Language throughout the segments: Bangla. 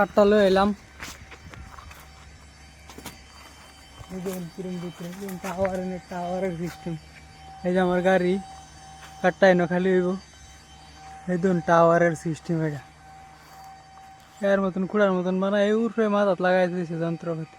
কাঠটা লয়ে এলাম। টাওয়ার টাওয়ারের সিস্টেম এই যে আমার গাড়ি, কাঠটা এনে খালি হইব। এই ধরুন টাওয়ারের সিস্টেম এটা। এর মতন কুড়ার মতন বানায়, এই উর্ফে মাথাত লাগাই যন্ত্রপাতি।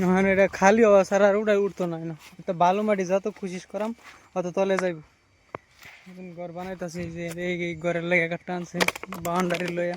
গাড়ি ডাব্বে উঠছে এটাই না ওখানে এটা খালি হওয়া ছাড়া আর উড়াই উঠতো না না। তো বালু মাটি যত খুশিস করাম, অত তলে যাইব। ঘর বানাইতেছি যে এই ঘরের লেগে কাঠটা আনছে বাউন্ডারি লইয়া।